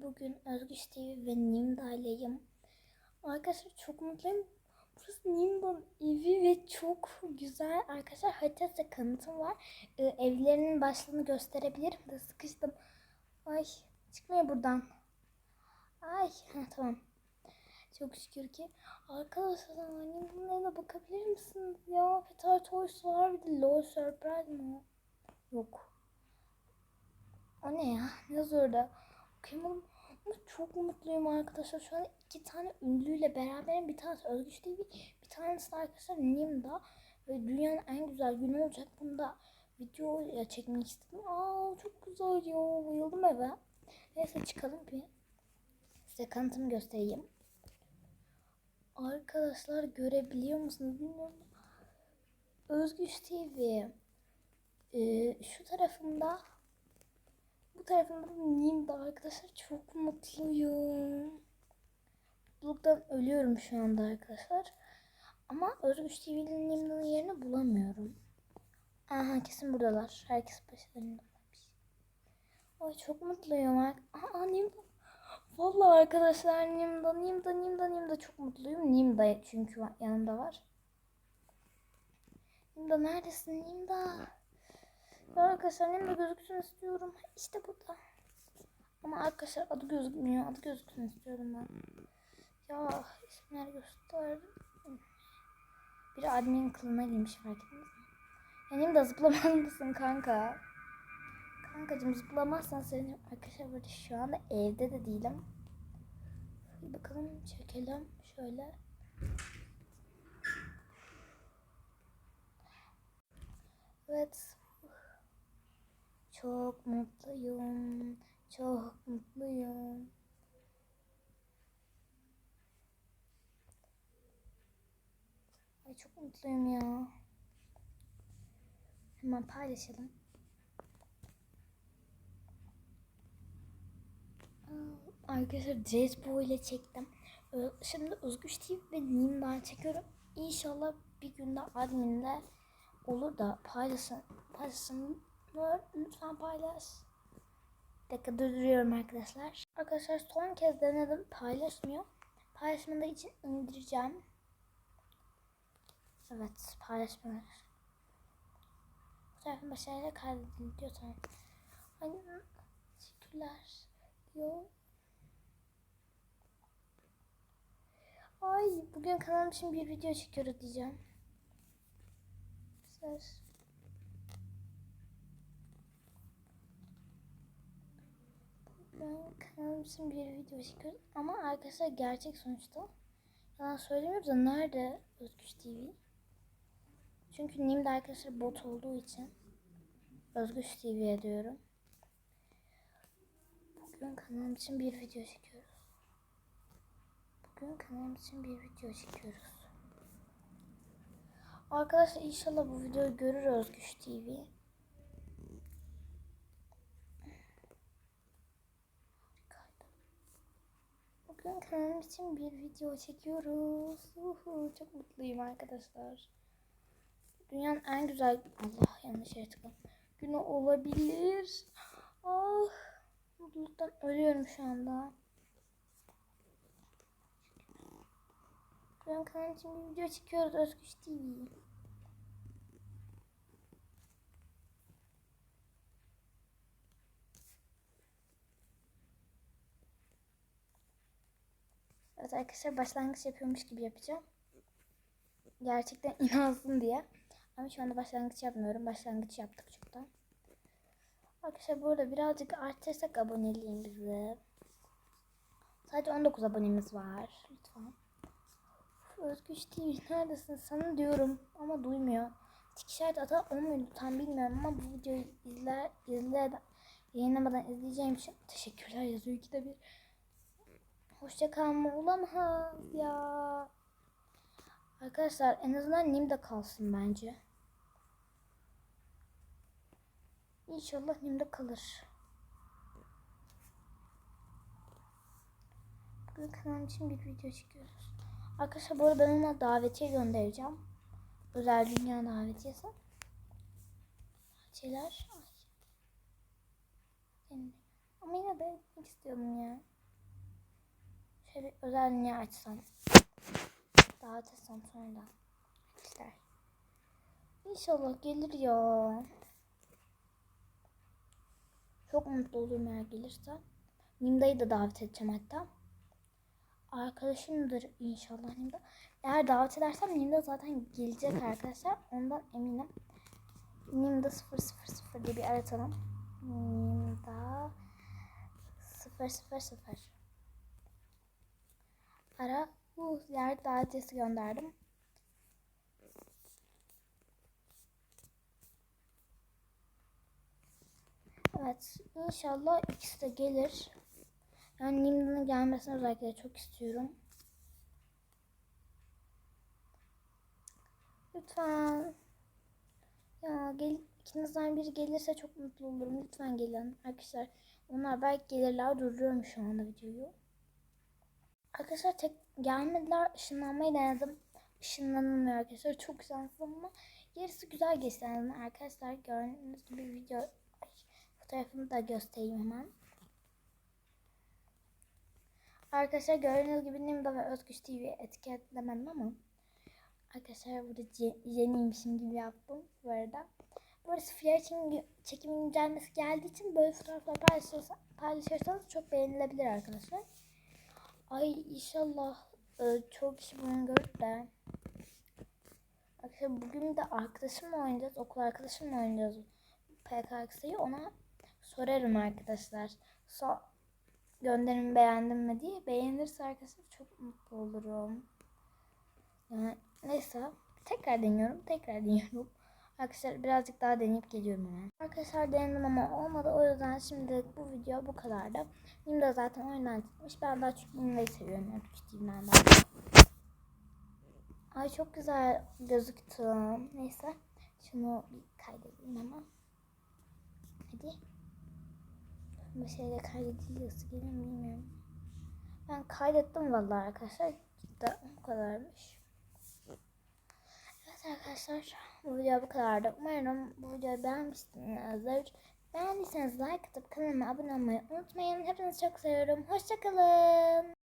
Bugün Özgüç TV ve Nimda'yleyim. Arkadaşlar çok mutluyum. Burası Nimda'nın evi ve çok güzel. Arkadaşlar haritada kanıtım var. Ee, evlerinin başlığını gösterebilirim de sıkıştım. Ay çıkmıyor buradan. Ay ha, tamam. Çok şükür ki. Arkadaşlar Nimda'nın evine bakabilir misiniz ya? Peter Toys var bir de Low Surprise mı? Yok. O ne ya? Ne yazıyor Ama çok mutluyum arkadaşlar. Şu an iki tane ünlüyle beraberim. Bir tanesi Özgüç TV, bir tanesi de arkadaşlar Nimda. Ve dünyanın en güzel günü olacak. Bunu da video çekmek istedim. Aa çok güzel ya. Bayıldım eve. Neyse çıkalım bir. Size kanıtımı göstereyim. Arkadaşlar görebiliyor musunuz bilmiyorum. Özgüç TV. Ee, şu tarafında bu tarafında Nimda arkadaşlar çok mutluyum. Mutluluktan ölüyorum şu anda arkadaşlar. Ama Özgüç TV'nin Nimda'nın yerini bulamıyorum. Aha kesin buradalar. Herkes başlarındaymış. Ay çok mutluyum. Aa Nimda. Vallahi arkadaşlar Nimda, Nimda, Nimda, Nimda çok mutluyum. Nimda çünkü yanımda var. Nimda neredesin Nimda? Arkadaşlar Nimda gözüksün istiyorum. İşte burada. Ama arkadaşlar adı gözükmüyor. Adı gözüksün istiyorum ben. Ya isimler göster. Biri admin kılına girmiş fark ettiniz mi? Ya Nimda zıplamalı mısın kanka? Kankacım zıplamazsan seni arkadaşlar böyle şu anda evde de değilim. Bir bakalım çekelim şöyle. Evet. Çok mutluyum. Çok mutluyum. Ay çok mutluyum ya. Hemen paylaşalım. Arkadaşlar Cezbo ile çektim. Ö- Şimdi Özgüç TV ve Nimda'yı çekiyorum. İnşallah bir günde adminde olur da paylaşın. Paylaşın. Lütfen paylaş. Bir dakika durduruyorum arkadaşlar. Arkadaşlar son kez denedim. Paylaşmıyor. Paylaşmadığı için indireceğim. Evet paylaşmıyor. Bu tarafın başarıyla kaydedildi diyor tamam. Ay, teşekkürler diyor. Ay bugün kanalım için bir video çekiyoruz diyeceğim. Söz. Ben kanalım için bir video çekiyoruz. Ama arkadaşlar gerçek sonuçta. Yalan söylemiyoruz da nerede Özgüç TV? Çünkü Nim'de arkadaşlar bot olduğu için Özgüç TV'ye diyorum. Bugün kanalım için bir video çekiyoruz. Bugün kanalım için bir video çekiyoruz. Arkadaşlar inşallah bu videoyu görür Özgüç TV. Bugün kanalım için bir video çekiyoruz. Uhu, çok mutluyum arkadaşlar. Dünyanın en güzel... Allah yanlış yere. Günü olabilir. Ah, mutluluktan ölüyorum şu anda. Bugün kanalım için bir video çekiyoruz Özgüç TV. Evet arkadaşlar başlangıç yapıyormuş gibi yapacağım. Gerçekten inansın diye. Ama şu anda başlangıç yapmıyorum. Başlangıç yaptık çoktan. Arkadaşlar burada birazcık arttırsak aboneliğimizi. Sadece 19 abonemiz var. Lütfen. Özgüç TV neredesin? Sana diyorum ama duymuyor. Tik işareti atar 10 muydu tam bilmiyorum ama bu videoyu izler, izler yayınlamadan izleyeceğim için teşekkürler yazıyor ki de bir. Hoşça kalma olamaz ya. Arkadaşlar en azından Nim'de kalsın bence. İnşallah Nim'de kalır. Bugün kanalım için bir video çekiyoruz. Arkadaşlar bu arada ben ona davetiye göndereceğim. Özel dünya davetiyesi. Şeyler. Ay. Ama yine de istiyorum ya. Şöyle özel niye açsam. Davet etsem sonra da. İşler. İnşallah gelir ya. Çok mutlu olurum eğer gelirse. Nimda'yı da davet edeceğim hatta. Arkadaşımdır inşallah Nimda. Eğer davet edersem Nimda zaten gelecek arkadaşlar. Ondan eminim. Nimda 000 diye bir aratalım. Nimda 000 Ara. Bu ziyaret davetiyesi gönderdim. Evet. inşallah ikisi de gelir. Yani Nimda'nın gelmesini özellikle çok istiyorum. Lütfen. Ya gel, ikinizden biri gelirse çok mutlu olurum. Lütfen gelin. Arkadaşlar onlar belki gelirler. Duruyorum şu anda videoyu. Arkadaşlar tek gelmediler. Işınlanmayı denedim. Işınlanılmıyor arkadaşlar. Çok güzel ama yarısı güzel geçti. Arkadaşlar gördüğünüz gibi video Ay, fotoğrafını da göstereyim hemen. Arkadaşlar gördüğünüz gibi Nimda ve Özgüç TV etiketlemedim ama Arkadaşlar burada yeniymişim gibi yaptım bu arada. Burası fiyat çekimin gelmesi geldiği için böyle fotoğraflar paylaşırsanız, paylaşırsanız çok beğenilebilir arkadaşlar. Ay inşallah e, çok kişi bunu görür de. Arkadaşlar bugün de arkadaşımla oynayacağız. Okul arkadaşımla oynayacağız. PKX'yi ona sorarım arkadaşlar. So gönderimi beğendim mi diye. Beğenirse arkadaşlar çok mutlu olurum. Yani neyse tekrar deniyorum. Tekrar deniyorum. Arkadaşlar birazcık daha deneyip geliyorum hemen. Arkadaşlar denedim ama olmadı. O yüzden şimdi bu video bu kadardı. Nimda zaten oyundan çıkmış. Ben daha çok Nimda'yı seviyorum. Yani küçüğümden daha. Ay çok güzel gözüktü. Neyse. Şunu bir kaydedeyim hemen. Hadi. Bu şeyle kaydediliyorsa gelir mi bilmiyorum. Ben kaydettim vallahi arkadaşlar. Cidden bu kadarmış. Arkadaşlar bu video bu kadardı. Umarım bu videoyu beğenmişsinizdir. Beğendiyseniz like atıp kanalıma abone olmayı unutmayın. Hepinizi çok seviyorum. Hoşçakalın.